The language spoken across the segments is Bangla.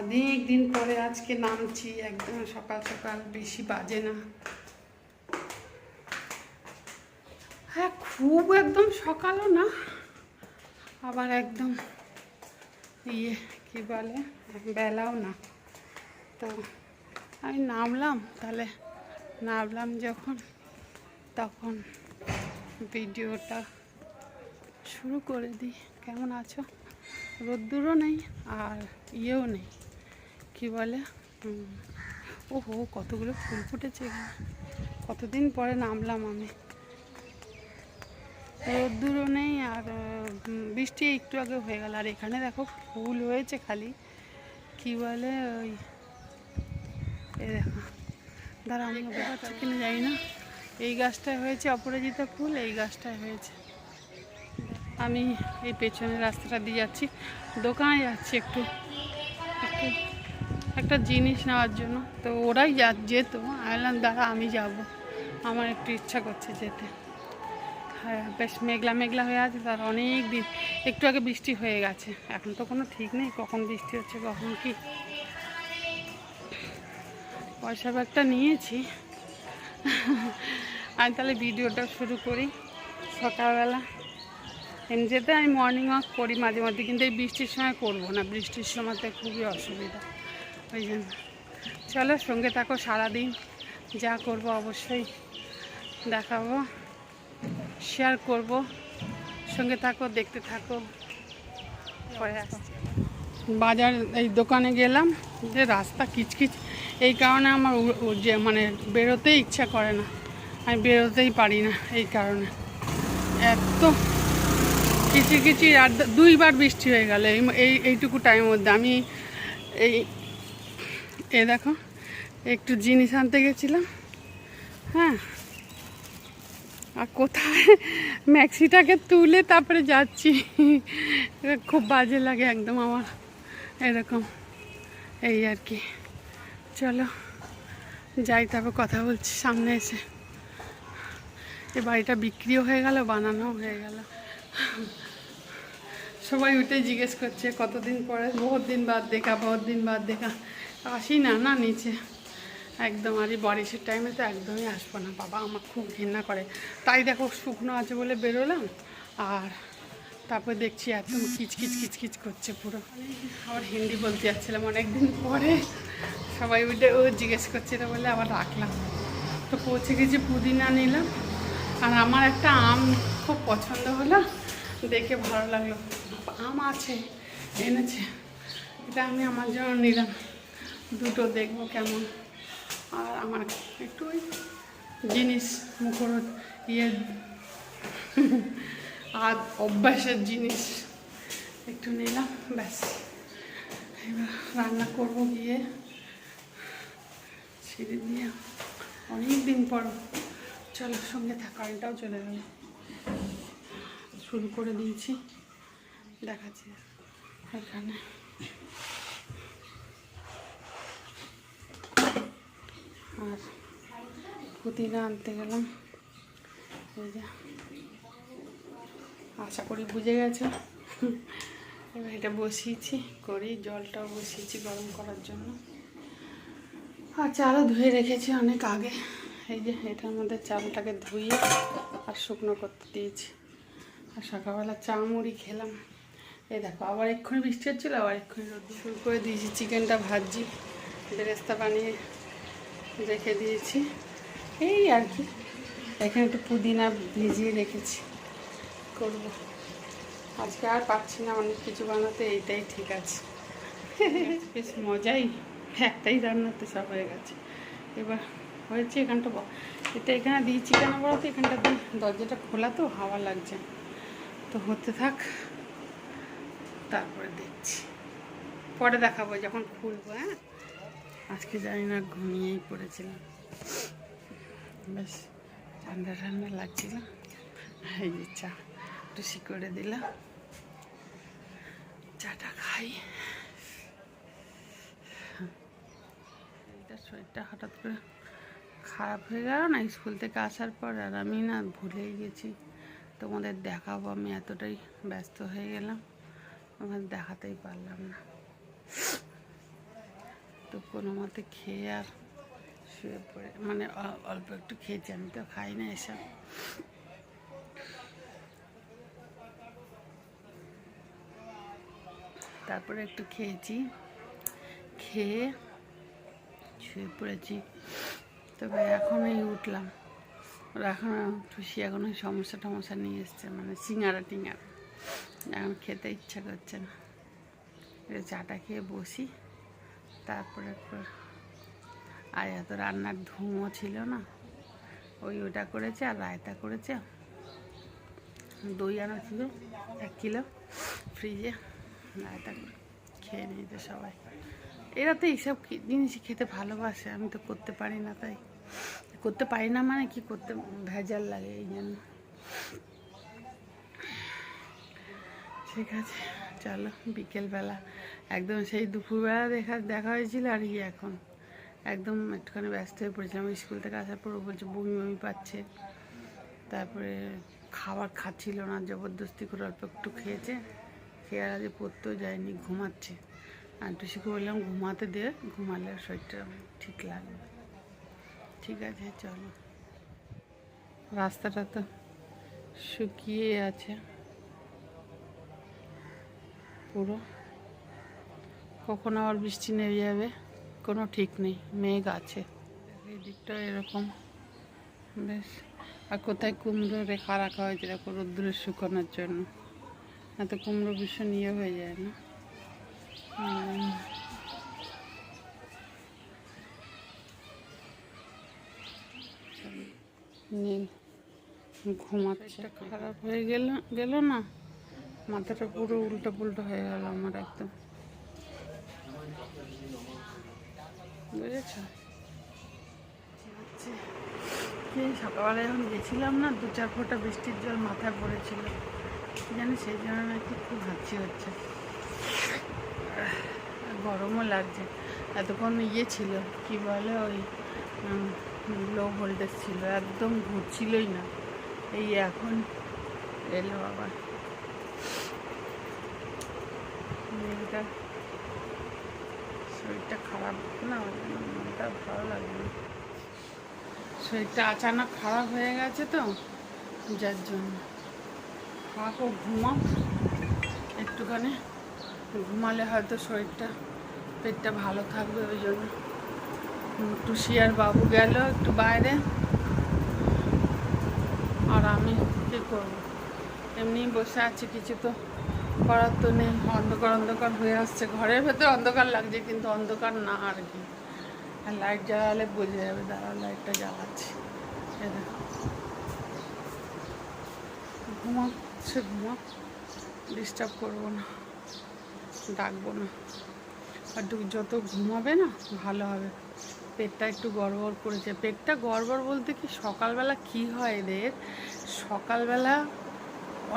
অনেক দিন পরে আজকে নামছি, একদম সকাল সকাল বেশি বাজে না। হ্যাঁ খুব একদম সকালও না, আবার একদম ইয়ে কি বলে, বেলাও না। তো আমি নামলাম, তাহলে নামলাম যখন, তখন ভিডিওটা শুরু করে দিই। কেমন আছো? রোদ্দুরও নেই আর ইয়েও নেই। কি বলে? ওহো, কতগুলো ফুল ফুটেছে কতদিন পরে নামলাম আমি। রোদ্দুরও নেই আর বৃষ্টি একটু আগে হয়ে গেল। আর এখানে দেখো ফুল হয়েছে খালি। কি বলে ওই এই দেখো। দাঁড়া, আমি ওদের কাছে কিনে যাই না। এই গাছটায় হয়েছে অপরাজিতা ফুল, এই গাছটায় হয়েছে। আমি এই পেছনের রাস্তাটা দিয়ে যাচ্ছি। দোকানে যাচ্ছি একটু। একটা জিনিস নেওয়ার জন্য। তো ওরাই যা যেত বললাম, দাঁড়া, আমি যাব। আমার একটু ইচ্ছা করছে যেতে। হ্যাঁ বেশ মেঘলা মেঘলা হয়ে আছে, তার অনেক দিন, একটু আগে বৃষ্টি হয়ে গেছে। এখন তো কোনো ঠিক নেই, কখন বৃষ্টি হচ্ছে, কখন কি। পয়সা ব্যাগটা নিয়েছি। আমি তাহলে ভিডিওটা শুরু করি সকালবেলা। এমনিতে আমি মর্নিং ওয়াক করি মাঝে মাঝে কিন্তু এই বৃষ্টির সময় করব না। বৃষ্টির সময়তে খুবই অসুবিধা। ওই জন্য চলো সঙ্গে থাকো, সারাদিন যা করব অবশ্যই দেখাবো শেয়ার করব, সঙ্গে থাকো, দেখতে থাকো। পরে বাজার, এই দোকানে গেলাম, যে রাস্তা কিচকিচ, এই কারণে আমার যে মানে বেরোতেই ইচ্ছা করে না। আমি বেরোতেই পারি না এই কারণে। এত কিচিরকিচির আর দুইবার বৃষ্টি হয়ে গেল এই এইটুকু টাইমের মধ্যে। আমি এই এ দেখো, একটু জিনিস আনতে গেছিলাম। হ্যাঁ। আর কোথায়? ম্যাক্সিটাকে তুলে তারপরে যাচ্ছি। খুব বাজে লাগে একদম আমার। এরকম। এই আর কি। চলো, যাই তারপর কথা বলছি সামনে এসে। এ বাড়িটা বিক্রিও হয়ে গেল বানানো হয়ে গেল। সবাই উঠে জিজ্ঞেস করছে, কতদিন পরে? বহুত দিন বাদ দেখা, বহুত দিন বাদ দেখা। আসি না না, নিচে। একদম, আর এই বারিশের টাইমে তো একদমই আসব না। বাবা আমার খুব ঘৃণা করে। তাই দেখো, শুকনো আছে বলে বেরোলাম, আর তারপর দেখছি একদম কিচকিচ কিচকিচ করছে পুরো। আবার হিন্দি বলতে যাচ্ছিলাম অনেকদিন পরে। সবাই উঠে ও জিজ্ঞেস করছিল বলে আবার রাখলাম। তো পৌঁছে গেছি, পুদিনা নিলাম। আর আমার একটা আম খুব পছন্দ হলো, দেখে ভালো লাগল। আম আছে, এনেছে। এটা আমি আমার জন্য নিলাম। দুটো দেখব কেমন। আর আমার একটু জিনিস মুখর ইয়ে আর অভ্যাসের জিনিস একটু নিলাম, ব্যাস। এবার রান্না করব গিয়ে ছিঁড়ে দিয়ে। অনেক দিন পর, চলো সঙ্গে থাকা চলে গেল। শুরু করে দিয়েছি, দেখাচ্ছি এখানে। আর পুদিনা আনতে গেলাম। এই যে, আশা করি বুঝে গেছে। এবার এটা বসিয়েছি, করি, জলটাও বসিয়েছি গরম করার জন্য। আর চালও ধুয়ে রেখেছি অনেক আগে। এই যে এটার মধ্যে চালটাকে ধুয়ে আর শুকনো করতে দিয়েছি। আর সকালবেলা চা মুড়ি খেলাম। এই দেখো, আবার এক্ষুনি বৃষ্টি হচ্ছিল, আবার এক্ষুনি রোদ শুরু করে দিয়েছি। চিকেনটা ভাজি, বেরেস্তা বানিয়ে রেখে দিয়েছি। এই আর কি। এখানে একটু পুদিনা ভিজিয়ে রেখেছি। করব। আজকে আর পাচ্ছি না অনেক কিছু বানাতে, এইটাই ঠিক আছে। বেশ মজাই। একটাই রান্নাতে সব হয়ে গেছে। এবার হয়েছে এখানটা এটা এখানে দিয়েছি কেন বলতো এখানটা দিয়ে দরজাটা খোলা তো, হাওয়া লাগছে। তো হতে থাক। তারপরে দেখছি। পরে দেখাবো যখন খুলবো হ্যাঁ? আজকে জানি না ঘুমিয়েই পড়েছিলাম। বেশ, ঠান্ডা ঠান্ডা লাগছিল। এই চা, একটু করে দিলাম। চাটা খাই। শরীরটা হঠাৎ করে খারাপ হয়ে গেল না? স্কুল থেকে আসার পর আর আমি না ভুলেই গেছি। তোমাদের দেখাবো, আমি এতটাই ব্যস্ত হয়ে গেলাম। আমার দেখাতেই পারলাম না। তো কোনো মতে খেয়ে আর শুয়ে পড়ে। মানে অল্প একটু খেয়েছি, আমি তো খাই না এসব। তারপরে একটু খেয়েছি। খেয়ে শুয়ে পড়েছি। তবে এখন এই উঠলাম। ওরা এখন খুশি, এখন ওই সমস্যা টমস্যা নিয়ে এসছে মানে সিঙ্গারা টিঙ্গারা। এখন খেতে ইচ্ছা করছে না। চাটা খেয়ে বসি। তারপরে আর এত রান্নার ধুমও ছিল না। ওই ওটা করেছে আর রায়তা করেছে। দই আনা ছিল, এক কিলো ফ্রিজে। রায়তা করে খেয়ে নিয়েছে সবাই। এরা তো এইসব জিনিস খেতে ভালোবাসে, আমি তো করতে পারি না তাই। করতে পারি না মানে কি করতে ভেজাল লাগে এই জন্য। ঠিক আছে, চলো বিকেলবেলা একদম সেই দুপুরবেলা দেখা দেখা হয়েছিল আর কি এখন। একদম একটুখানি ব্যস্ত হয়ে পড়েছিলাম। স্কুল থেকে আসার পর বলছে, বমি বমি পাচ্ছে। তারপরে খাবার খাচ্ছিল না, জবরদস্তি করে অল্প একটু খেয়েছে। খেয়ে আর আজকে পড়তেও যায়নি, ঘুমাচ্ছে। আর টুসিকে বললাম, ঘুমাতে দে, ঘুমালে শরীরটা ঠিক লাগবে। ঠিক আছে, চলো। রাস্তাটা তো শুকিয়ে আছে। পুরো কখন আবার বৃষ্টি নেমে যাবে কোনো ঠিক নেই মেঘ আছে। এই দিকটা এরকম বেশ। আর কোথায় কুমড়ো রেখা রাখা হয়েছে দেখো রোদ্দুরে শুকানোর জন্য। এত কুমড়ো ভীষণ ইয়ে হয়ে যায় না? নীল ঘুমাচ্ছে। খারাপ। হয়ে গেল গেল না? মাথাটা পুরো উল্টো পুল্টো হয়ে গেল আমার একদম। বুঝেছ? সকালবেলা যখন গেছিলাম না, দু চার ফোঁটা বৃষ্টির জল মাথায় পড়েছিল। জানি সেই জন্য নাকি খুব হাঁচি হচ্ছে। গরমও লাগছে। এতক্ষণ ইয়ে ছিল, কি বলে ওই লো ভোল্টেজ ছিল, একদম ঘুরছিলই না। এই এখন এলো আবার। মেয়েটা শরীরটা খারাপ না মনটা ভালো লাগে না শরীরটা আচানক খারাপ হয়ে গেছে তো, যার জন্য। ও ঘুমাও একটুখানি ঘুমালে হয়তো শরীরটা, পেটটা ভালো থাকবে ওই জন্য। টুসি আর বাবু গেল একটু বাইরে। আর আমি কী করব? এমনি বসে আছি কিছু তো করার তো নেই, অন্ধকার অন্ধকার হয়ে আসছে। ঘরের ভেতর অন্ধকার লাগছে, কিন্তু অন্ধকার না আর কি। আর লাইট জ্বালালে বোঝা যাবে দাঁড়া লাইটটা জ্বালাচ্ছি। ঘুমাচ্ছে ঘুমা ডিস্টার্ব করব না, ডাকবো না। আর যত ঘুমাবে না, ভালো হবে। পেটটা একটু গড়বড় করেছে। পেটটা গড়বড় বলতে কি, সকালবেলা কি হয় এদের সকালবেলা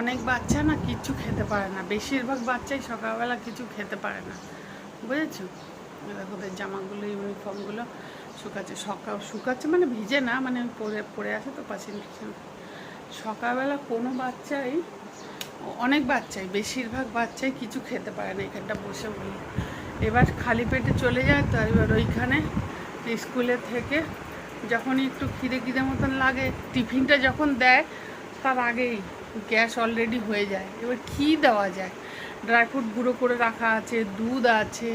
অনেক বাচ্চা না কিচ্ছু খেতে পারে না। বেশিরভাগ বাচ্চাই সকালবেলা কিছু খেতে পারে না। বুঝেছ? দেখো ওদের জামাগুলো ইউনিফর্মগুলো শুকাচ্ছে। সকাল, শুকাচ্ছে মানে ভিজে না মানে পরে পরে আছে তো পাশিন সকালবেলা কোনো বাচ্চাই, অনেক বাচ্চাই, বেশিরভাগ বাচ্চাই কিছু খেতে পারে না এখানটা বসে বলি। এবার খালি পেটে চলে যায়, তো এবার ওইখানে স্কুলে থেকে যখনই একটু খিদে খিদে মতন লাগে, টিফিনটা যখন দেয়, তার আগেই গ্যাস অলরেডি হয়ে যায়। এবার কী দেওয়া যায়? ড্রাই ফ্রুট গুঁড়ো করে রাখা আছে, দুধ আছে।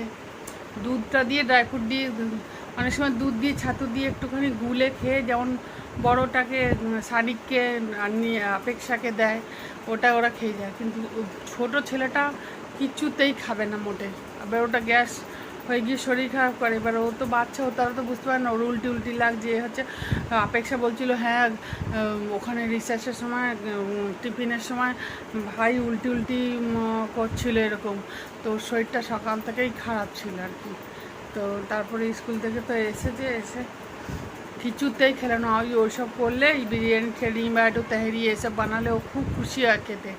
দুধটা দিয়ে ড্রাই ফ্রুট দিয়ে, অনেক সময় দুধ দিয়ে ছাতু দিয়ে একটুখানি গুলে খেয়ে যেমন বড়োটাকে শানিককে আপেক্ষাকে দেয়, ওটা ওরা খেয়ে যায়। কিন্তু ছোট ছেলেটা কিচ্ছুতেই খাবে না মোটে। আবার ওটা গ্যাস হয়ে গিয়ে শরীর খারাপ করে। এবার ও তো বাচ্চা, ও তারা তো বুঝতে পারে না, ওর উল্টি উল্টি লাগছে হচ্ছে আপেক্ষা বলছিল হ্যাঁ ওখানে রিসার্চের সময় টিফিনের সময় ভাই উল্টি উল্টি করছিল এরকম। তো শরীরটা সকাল থেকেই খারাপ ছিল আর কি। তো তারপরে স্কুল থেকে তো এসেছে, এসে কিছুতেই খেলে না ওই ওইসব করলে এই বিরিয়ানি ঠেরি বা একটু তেহারি এসব বানালে ও খুব খুশি হয় খেতে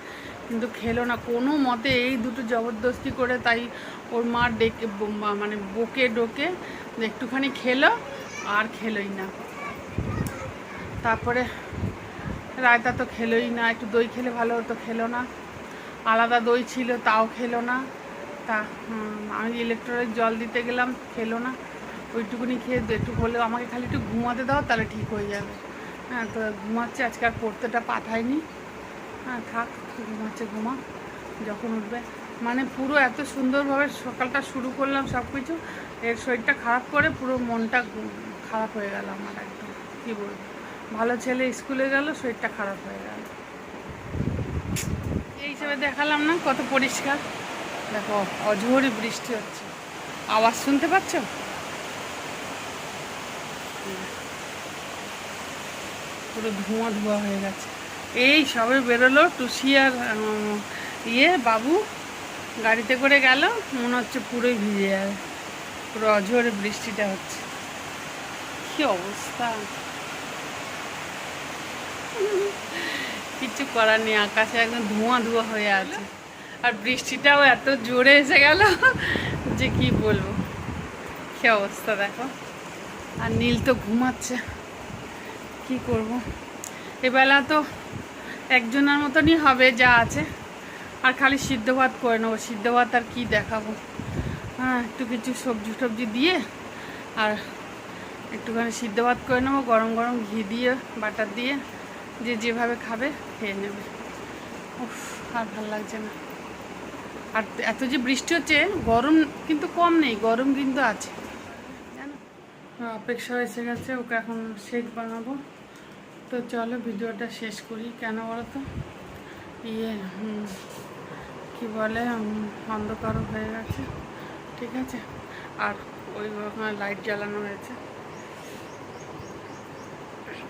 কিন্তু খেলো না কোনো মতে এই দুটো জবরদস্তি করে তাই ওর মা ডেকে মানে বকে ডোকে একটুখানি খেলো আর খেলোই না তারপরে রায়তা তো খেলোই না একটু দই খেলে ভালো হতো খেলো না আলাদা দই ছিল তাও খেলো না তা আমি ইলেকট্রিক জল দিতে গেলাম খেলো না ওইটুকুনি খেয়ে একটু হলেও আমাকে খালি একটু ঘুমাতে দাও, তাহলে ঠিক হয়ে যাবে। হ্যাঁ তো ঘুমাচ্ছে, আজকে আর পড়তেটা পাঠায়নি হ্যাঁ থাক ঘুমাচ্ছে, ঘুমা, যখন উঠবে। মানে পুরো এত সুন্দরভাবে সকালটা শুরু করলাম সব কিছু এর শরীরটা খারাপ করে পুরো মনটা খারাপ হয়ে গেল আমার একদম, কী বলব। ভালো ছেলে স্কুলে গেল, শরীরটা খারাপ হয়ে গেল। এই হিসেবে দেখালাম না, কত পরিষ্কার। দেখো অঝোরই বৃষ্টি হচ্ছে। আওয়াজ শুনতে পাচ্ছ? পুরো ধোঁয়া ধোঁয়া হয়ে গেছে। এই সবে বেরোলো টুসি আর ইয়ে বাবু। গাড়িতে করে গেল, মনে হচ্ছে পুরোই ভিজে যাবে। পুরো অঝোরে বৃষ্টিটা হচ্ছে। কি অবস্থা? কিছু করার নেই, আকাশে একদম ধোঁয়া ধোঁয়া হয়ে আছে। আর বৃষ্টিটাও এত জোরে এসে গেল যে কি বলব। কি অবস্থা দেখো। আর নীল তো ঘুমাচ্ছে। কি করব? এবেলা তো একজনের মতনই হবে যা আছে। আর খালি সিদ্ধ ভাত করে নেব। সিদ্ধ ভাত আর কি দেখাবো? হ্যাঁ একটু কিছু সবজি টবজি দিয়ে আর একটুখানি সিদ্ধ ভাত করে নেব। গরম গরম ঘি দিয়ে, বাটার দিয়ে, যে যেভাবে খাবে খেয়ে নেবে। উফ, আর ভালো লাগছে না। আর এত যে বৃষ্টি হচ্ছে, গরম কিন্তু কম নেই। গরম কিন্তু আছে। অপেক্ষা এসে গেছে, ওকে এখন শেক বানাবো। তো চলো ভিডিওটা শেষ করি, কেন বলো তো? ইয়ে কি বলে অন্ধকারও হয়ে গেছে, ঠিক আছে? আর ওই ওখানে লাইট জ্বালানো হয়েছে।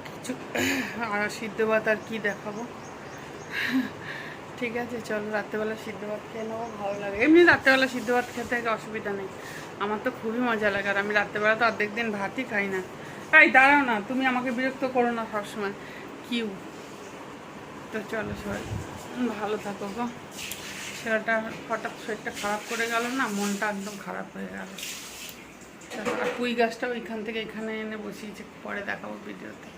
কিছু, আর সিদ্ধ ভাত আর কি দেখাবো? ঠিক আছে, চলো রাত্রেবেলা সিদ্ধ ভাত খেয়ে নেব ভালো লাগে। এমনি রাত্রেবেলা সিদ্ধ ভাত খেতে অসুবিধা নেই। আমার তো খুবই মজা লাগে, আর আমি রাত্রেবেলা তো অর্ধেক দিন ভাতই খাই না। তাই দাঁড়াও না, তুমি আমাকে বিরক্ত করো না সবসময়। কিউ। তো চলো সবাই ভালো থাকো, গো। ছেলেটা হঠাৎ শরীরটা খারাপ করে গেল না, মনটা একদম খারাপ হয়ে গেল। আর পুঁই গাছটা ওইখান থেকে এখানে এনে বসিয়েছে, পরে দেখাবো ভিডিওতে।